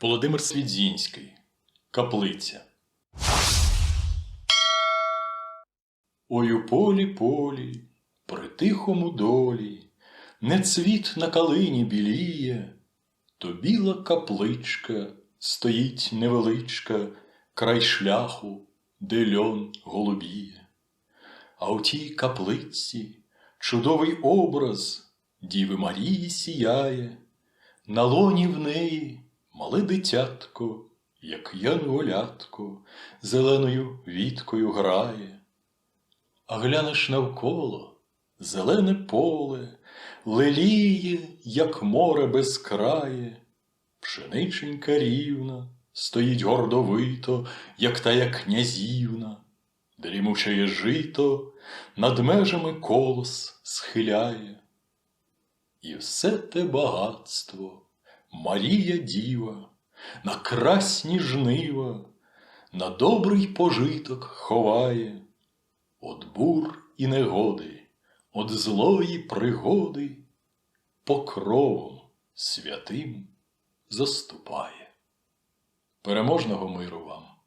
Володимир Свідзінський. Каплиця. Ой у полі полі, при тихому долі, не цвіт на калині біліє, то біла капличка стоїть невеличка край шляху, де льон голубіє. А у тій каплиці чудовий образ Діви Марії сіяє, на лоні в неї мале дитятко, як янголятко, зеленою віткою грає. А глянеш навколо зелене поле, леліє, як море безкрає, пшениченька рівна, стоїть гордовито, як тая князівна, дрімучає жито, над межами колос схиляє. І все те багатство Марія Діва, на красні жнива, на добрий пожиток ховає, От бур і негоди, от злої пригоди, покровом святим заступає. Переможного миру вам!